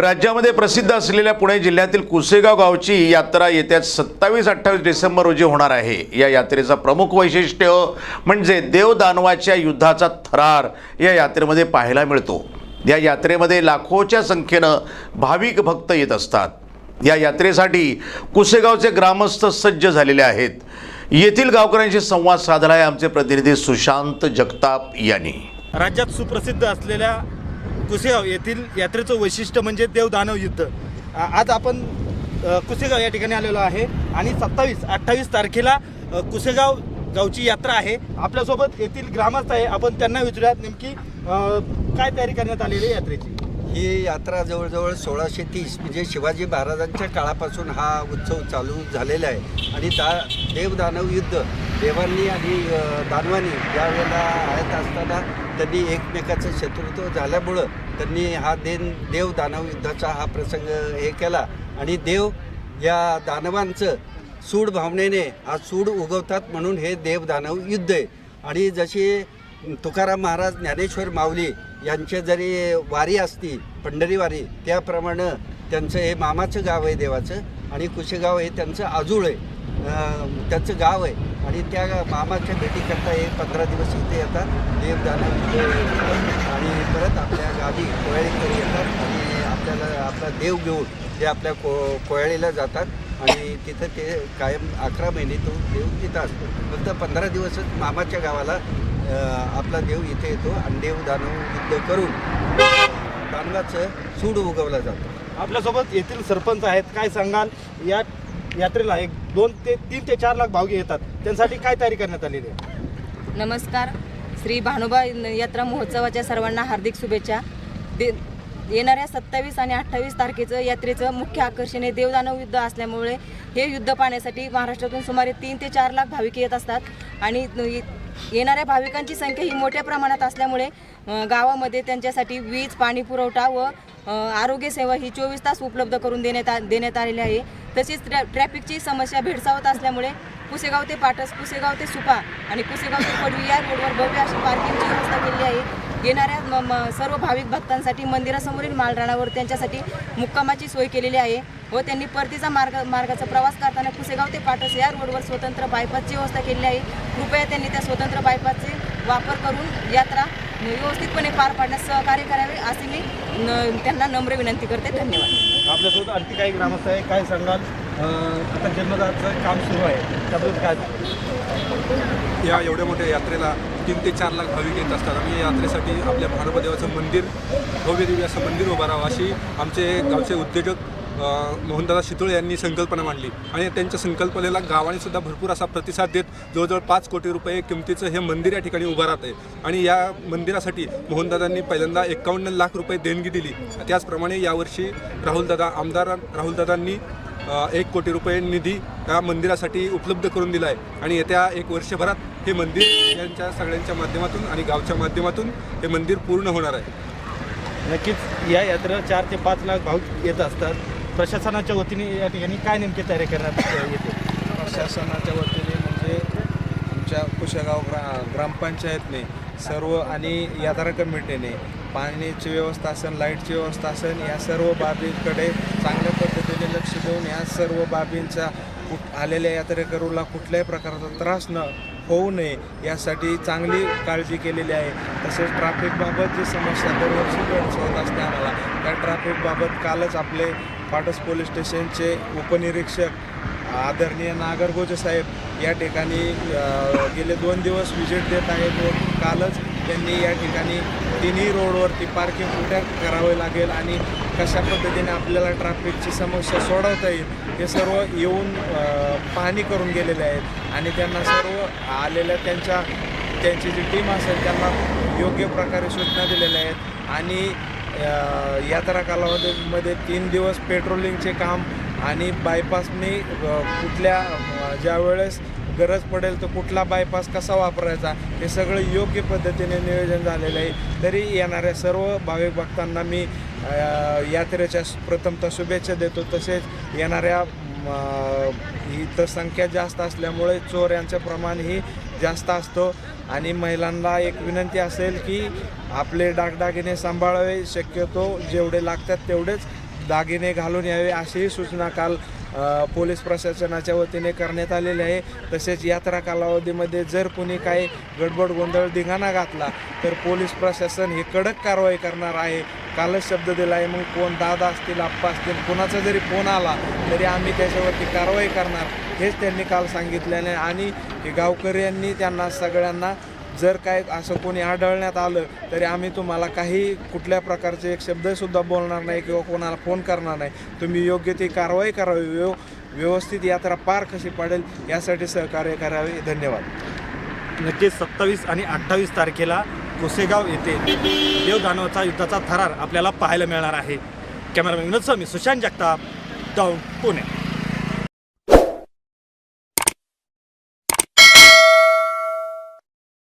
राज्यामध्ये प्रसिद्ध असलेल्या पुणे जिल्ह्यातील कुसेगाव गावची यात्रा येत्या सत्तावीस अठ्ठावीस डिसेंबर रोजी होणार आहे. या यात्रेचा प्रमुख वैशिष्ट्य म्हणजे देवदानवाच्या युद्धाचा थरार या यात्रेमध्ये पाहायला मिळतो. या यात्रेमध्ये लाखोच्या संख्येनं भाविक भक्त येत असतात. या यात्रेसाठी कुसेगावचे ग्रामस्थ सज्ज झालेले आहेत. येथील गावकऱ्यांशी संवाद साधला आहे आमचे प्रतिनिधी सुशांत जगताप यांनी. राज्यात सुप्रसिद्ध असलेल्या कुसेगाव येथील यात्रेचं वैशिष्ट्य म्हणजे देवदानव युद्ध. आ- आज आपण अ, कुसेगाव या ठिकाणी आलेलो आहे आणि सत्तावीस अठ्ठावीस तारखेला अ, कुसेगाव गावची यात्रा आहे. आपल्यासोबत येथील ग्रामस्थ आहे. आपण त्यांना विचारूयात नेमकी अ, काय तयारी करण्यात आलेली आहे यात्रेची? ही यात्रा जवळजवळ सोळाशे तीस म्हणजे शिवाजी महाराजांच्या काळापासून हा उत्सव चालू झालेला आहे. आणि दा देवदानव युद्ध देवांनी आणि दानवानी दानवांनी ज्यावेळेला आहेत असताना त्यांनी एकमेकाचं शत्रुत्व झाल्यामुळं त्यांनी हा देन देव दानव युद्धाचा हा प्रसंग हे केला. आणि देव या दानवांचं सूड भावनेने हा सूड उगवतात म्हणून हे देव दानव युद्ध आहे. आणि जशी तुकाराम महाराज ज्ञानेश्वर माऊली यांचे जरी वारी असती पंढरी वारी त्याप्रमाणे त्यांचं हे मामाचं गाव आहे देवाचं आणि कुशेगाव हे त्यांचं आजूळ आहे. त्यांचं गाव आहे. आणि त्या मामाच्या भेटीकरता हे पंधरा दिवस इथे येतात देवदानव आणि परत आपल्या गावी कोयाळीकडे येतात आणि आपल्याला आपला देव घेऊन ते आपल्या को कोयाळीला जातात आणि तिथं ते कायम अकरा महिने तो देव तिथं असतो. फक्त पंधरा दिवसच मामाच्या गावाला आपला देव इथे येतो आणि देव दानव युद्ध करून दानवाचं सूड उगवला जातो. आपल्यासोबत येथील सरपंच आहेत काय सांगाल? या यात्रेला एक दोन ते तीन ते चार लाख भावगे येतात. त्यांसाठी काय तयारी करण्यात आलेली आहे? नमस्कार. श्री भानुबा यात्रा महोत्सवाच्या सर्वांना हार्दिक शुभेच्छा. दे येणाऱ्या सत्तावीस आणि अठ्ठावीस तारखेचं यात्रेचं मुख्य आकर्षण हे देवदानव युद्ध असल्यामुळे हे युद्ध पाहण्यासाठी महाराष्ट्रातून सुमारे तीन ते चार लाख भाविक येत असतात. आणि येणाऱ्या भाविकांची संख्या ही मोठ्या प्रमाणात असल्यामुळे गावामध्ये त्यांच्यासाठी वीज पाणी पुरवठा व आरोग्यसेवा ही चोवीस तास उपलब्ध करून देण्यात आ देण्यात आलेली आहे. तसेच ट्रॅ ट्रॅफिकची समस्या भेडसावत असल्यामुळे पुसेगाव ते पाटस पुसेगाव ते सुपा आणि पुसेगाव ते पडवी या रोडवर भव्य अशी पार्किंगची व्यवस्था केली आहे. येणाऱ्या म- सर्व भाविक भक्तांसाठी मंदिरासमोरील मालराणावर त्यांच्यासाठी मुक्कामाची सोय केलेली आहे व त्यांनी परतीचा मार्ग मार्गाचा प्रवास करताना कुसेगाव ते पाटस या रोडवर स्वतंत्र बायपासची व्यवस्था केलेली आहे. कृपया त्यांनी त्या स्वतंत्र बायपासचे वापर करून यात्रा व्यवस्थितपणे पार पाडण्यास सहकार्य करावे असे मी न- त्यांना नम्र विनंती करते. धन्यवाद. आपल्यासोबत आणखी काही ग्रामस्थ आहे काय सांगाल? आता जन्मदाचं काम सुरू आहे. त्याबद्दल काय या एवढ्या मोठ्या यात्रेला तीन ते चार लाख भाविक येत असतात. आणि या यात्रेसाठी आपल्या भानुबा मंदिर भव्य देवी असं मंदिर उभं राहावं अशी आमचे गावचे उद्योजक मोहनदादा शितोळे यांनी संकल्पना मांडली. आणि त्यांच्या संकल्पनेला गावाने सुद्धा भरपूर असा प्रतिसाद देत जवळजवळ पाच कोटी रुपये किमतीचं हे मंदिर या ठिकाणी उभं राहत आहे आणि या मंदिरासाठी मोहनदादांनी पहिल्यांदा एकावन्न लाख रुपये देणगी दिली. त्याचप्रमाणे यावर्षी राहुलदादा आमदार राहुलदादांनी एक कोटी रुपये निधी या मंदिरासाठी उपलब्ध करून दिला आहे आणि येत्या एक वर्षभरात हे मंदिर यांच्या सगळ्यांच्या माध्यमातून आणि गावच्या माध्यमातून हे मंदिर पूर्ण होणार आहे. नक्कीच या यात्रेला चार ते पाच लाख भाविक येत असतात. प्रशासनाच्या वतीने या ठिकाणी काय नेमकी तयारी करण्यात येते? शासनाच्या वतीने म्हणजे आमच्या कुशेगाव ग्रा ग्रामपंचायतने सर्व आणि यात्रा कमिटीने पाण्याची व्यवस्था असेल लाईटची व्यवस्था असेल या सर्व बाबींकडे चांगल्या पद्धतीने लक्ष देऊन या सर्व बाबींचा कुठ आलेल्या यात्रेकरूला कुठल्याही प्रकारचा त्रास न होऊ नये यासाठी चांगली काळजी केलेली आहे. तसेच ट्रॅफिकबाबत जी समस्या दरवर्षी भेडसवत असते आम्हाला त्या ट्रॅफिकबाबत कालच आपले पाटस पोलीस स्टेशनचे उपनिरीक्षक आदरणीय नागरगोजे साहेब या ठिकाणी गेले दोन दिवस व्हिजिट देत आहेत व कालच त्यांनी या ठिकाणी तिन्ही रोडवरती पार्किंग कुठे करावे लागेल आणि कशा पद्धतीने आपल्याला ट्रॅफिकची समस्या सोडवता येईल हे सर्व येऊन पाहणी करून गेलेले आहेत. आणि त्यांना सर्व आलेल्या त्यांच्या त्यांची जी टीम असेल त्यांना योग्य प्रकारे सूचना दिलेल्या आहेत. आणि यात्रा कालावधीमध्ये तीन दिवस पेट्रोलिंगचे काम आणि बायपासने कुठल्या ज्या वेळेस गरज पडेल तर कुठला बायपास कसा वापरायचा? हे सगळं योग्य पद्धतीने नियोजन झालेलं आहे. तरी येणाऱ्या सर्व भाविक भक्तांना मी यात्रेच्या प्रथमतः शुभेच्छा देतो. तसेच येणाऱ्या इथं संख्या जास्त असल्यामुळे चोऱ्यांचं प्रमाणही जास्त असतो. आणि महिलांना एक विनंती असेल की आपले डागदागिने सांभाळावे. शक्यतो जेवढे लागतात तेवढेच दागिने घालून यावे अशीही सूचना काल पोलीस प्रशासनाच्या वतीने करण्यात आलेले आहे तसेच यात्रा कालावधीमध्ये जर कुणी काही गडबड गोंधळ धिंगाणा घातला तर पोलीस प्रशासन हे कडक कारवाई करणार आहे कालच शब्द दिला आहे मग कोण दादा असतील आप्पा असतील कोणाचा जरी फोन आला तरी आम्ही त्याच्यावरती कारवाई करणार हेच त्यांनी काल सांगितलेलं आहे. आणि गावकऱ्यांनी त्यांना सगळ्यांना जर काय असं कोणी आढळण्यात आलं तरी आम्ही तुम्हाला काही कुठल्या प्रकारचे एक शब्दसुद्धा बोलणार नाही किंवा कोणाला फोन करणार नाही. तुम्ही योग्य ती कारवाई करावी व्यव व्यवस्थित यात्रा पार कशी पडेल यासाठी सहकार्य करावे. धन्यवाद. नक्कीच सत्तावीस आणि अठ्ठावीस तारखेला कोसेगाव येथे देव दानवाचा युद्धाचा थरार आपल्याला पाहायला मिळणार आहे. Cameraman Vinod Swami Sushant Jagtap down Pune.